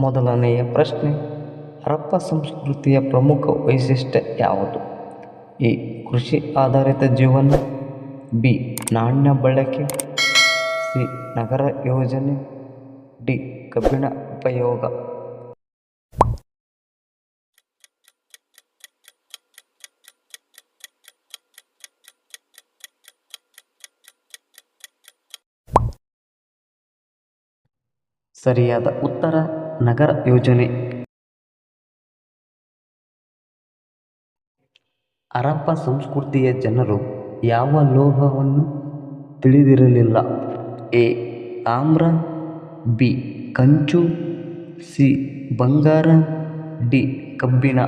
ಮೊದಲನೆಯ ಪ್ರಶ್ನೆ, ಹರಪ್ಪ ಸಂಸ್ಕೃತಿಯ ಪ್ರಮುಖ ವೈಶಿಷ್ಟ್ಯ ಯಾವುದು? ಎ, ಕೃಷಿ ಆಧಾರಿತ ಜೀವನ, ಬಿ, ನಾಣ್ಯ ಬಳಕೆ, ಸಿ, ನಗರ ಯೋಜನೆ, ಡಿ, ಕಬ್ಬಿಣ ಉಪಯೋಗ. ಸರಿಯಾದ ಉತ್ತರ ನಗರ ಯೋಜನೆ. ಹರಪ್ಪ ಸಂಸ್ಕೃತಿಯ ಜನರು ಯಾವ ಲೋಹವನ್ನು ತಿಳಿದಿರಲಿಲ್ಲ? ಎ. ತಾಮ್ರ, ಬಿ. ಕಂಚು, ಸಿ. ಬಂಗಾರ, ಡಿ. ಕಬ್ಬಿಣ.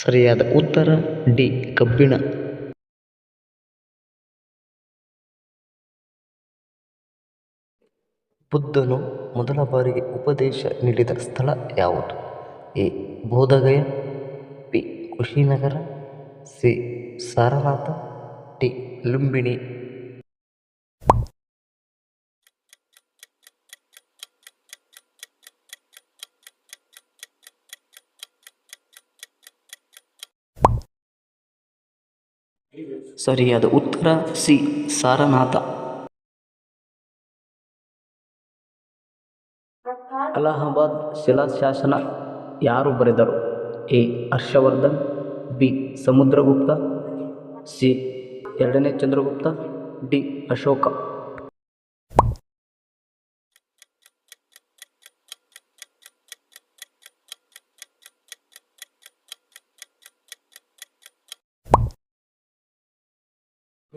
ಸರಿಯಾದ ಉತ್ತರ ಡಿ, ಕಬ್ಬಿಣ. ಬುದ್ಧನು ಮೊದಲ ಬಾರಿಗೆ ಉಪದೇಶ ನೀಡಿದ ಸ್ಥಳ ಯಾವುದು? A, Bodhgaya, B, Kushinagar, C, Sarnath D Lumbini ಸರಿಯಾದ ಉತ್ತರ ಸಿ, ಸಾರನಾಥ. ಅಲಹಾಬಾದ್ ಶಿಲಾಶಾಸನ ಯಾರು ಬರೆದರು? A, Harshavardhan, B, Samudragupta, C, ಎರಡನೇ ಚಂದ್ರಗುಪ್ತ, ಡಿ, ಅಶೋಕ.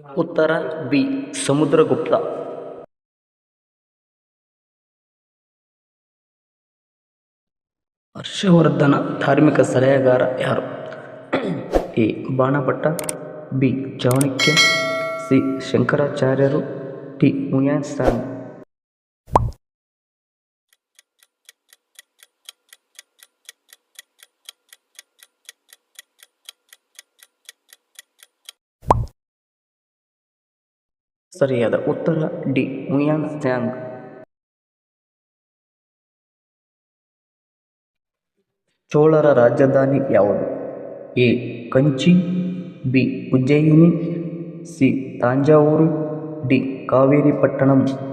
ಉತ್ತರ ಬಿ, ಸಮುದ್ರಗುಪ್ತ. ಹರ್ಷವರ್ಧನ ಧಾರ್ಮಿಕ ಸಲಹೆಗಾರ ಯಾರು? A, Banabhatta, B, Chanakya, C, ಶಂಕರಾಚಾರ್ಯರು ಡಿ ಮುಯಾನ್ಸಾಂಗ್ ಸರಿಯಾದ ಉತ್ತರ ಡಿ. ಮುಯಾಂಗ್ ಸ್ಯಾಂಗ್ ಚೋಳರ ರಾಜಧಾನಿ ಯಾವುದು? A. Kanchi, B. Ujjaini, C. Thanjavur, D. Kaveri Pattanam.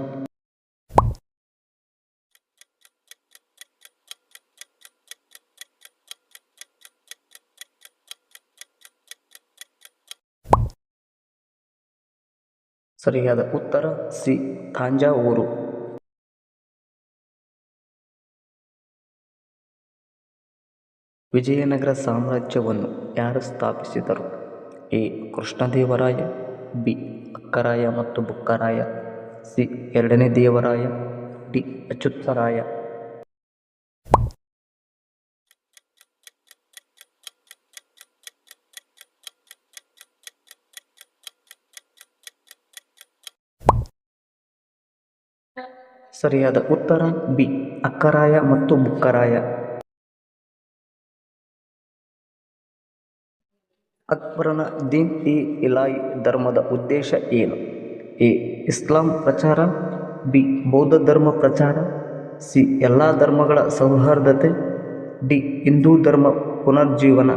ಸರಿಯಾದ ಉತ್ತರ ಸಿ ತಾಂಜಾವೂರು ವಿಜಯನಗರ ಸಾಮ್ರಾಜ್ಯವನ್ನು ಯಾರು ಸ್ಥಾಪಿಸಿದರು? ಎ, ಕೃಷ್ಣದೇವರಾಯ, ಬಿ, ಅಕ್ಕರಾಯ ಮತ್ತು ಬುಕ್ಕರಾಯ. ಸಿ, ಎರಡನೇ ದೇವರಾಯ, ಡಿ, ಅಚ್ಯುತರಾಯ. ಸರಿಯಾದ ಉತ್ತರ ಬಿ. ಅಕ್ಕರಾಯ ಮತ್ತು ಬುಕ್ಕರಾಯ ಅಕ್ಬರನ ದೀನ್ ಇ ಇಲಾಯಿ ಧರ್ಮದ ಉದ್ದೇಶ ಏನು? ಎ. ಇಸ್ಲಾಂ ಪ್ರಚಾರ, ಬಿ. ಬೌದ್ಧ ಧರ್ಮ ಪ್ರಚಾರ, ಸಿ. ಎಲ್ಲ ಧರ್ಮಗಳ ಸೌಹಾರ್ದತೆ, ಡಿ. ಹಿಂದೂ ಧರ್ಮ ಪುನರ್ಜೀವನ.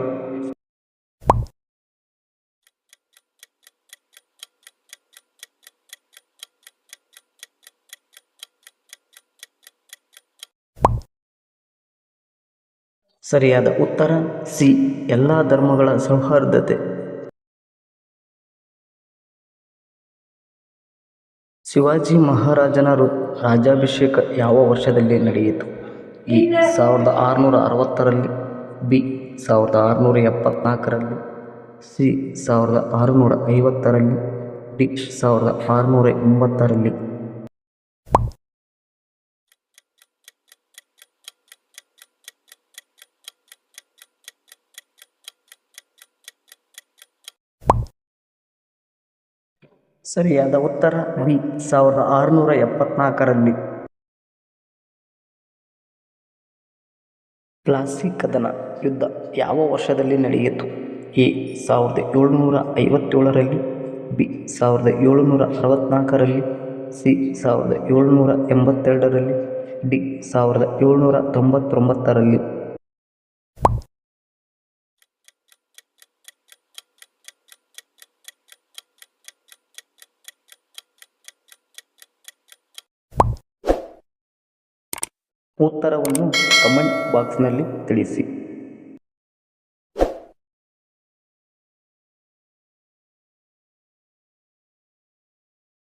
ಸರಿಯಾದ ಉತ್ತರ, ಸಿ, ಎಲ್ಲ ಧರ್ಮಗಳ ಸೌಹಾರ್ದತೆ. ಶಿವಾಜಿ ಮಹಾರಾಜನ ರಾಜಾಭಿಷೇಕ ಯಾವ ವರ್ಷದಲ್ಲಿ ನಡೆಯಿತು? ಎ ಸಾವಿರದ ಆರುನೂರ ಅರವತ್ತರಲ್ಲಿ, ಬಿ, ಸಾವಿರದ ಆರುನೂರ ಎಪ್ಪತ್ನಾಲ್ಕರಲ್ಲಿ, ಸಿ, ಸಾವಿರದ ಆರುನೂರ ಐವತ್ತರಲ್ಲಿ, ಡಿ, ಸಾವಿರದ ಆರುನೂರ ಎಂಬತ್ತರಲ್ಲಿ. ಸರಿಯಾದ ಉತ್ತರ ಬಿ ಸಾವಿರದ ಆರುನೂರ ಎಪ್ಪತ್ನಾಲ್ಕರಲ್ಲಿ. ಪ್ಲಾಸಿ ಕದನ ಯುದ್ಧ ಯಾವ ವರ್ಷದಲ್ಲಿ ನಡೆಯಿತು? ಎ, ಸಾವಿರದ ಏಳುನೂರ ಐವತ್ತೇಳರಲ್ಲಿ, ಬಿ, ಸಾವಿರದ ಏಳುನೂರ ಅರವತ್ನಾಲ್ಕರಲ್ಲಿ, ಸಿ, ಸಾವಿರದ ಏಳುನೂರ ಎಂಬತ್ತೆರಡರಲ್ಲಿ, ಡಿ, ಸಾವಿರದ ಏಳುನೂರ ತೊಂಬತ್ತೊಂಬತ್ತರಲ್ಲಿ. ಉತ್ತರವನ್ನು ಕಮೆಂಟ್ ಬಾಕ್ಸ್ನಲ್ಲಿ ತಿಳಿಸಿ.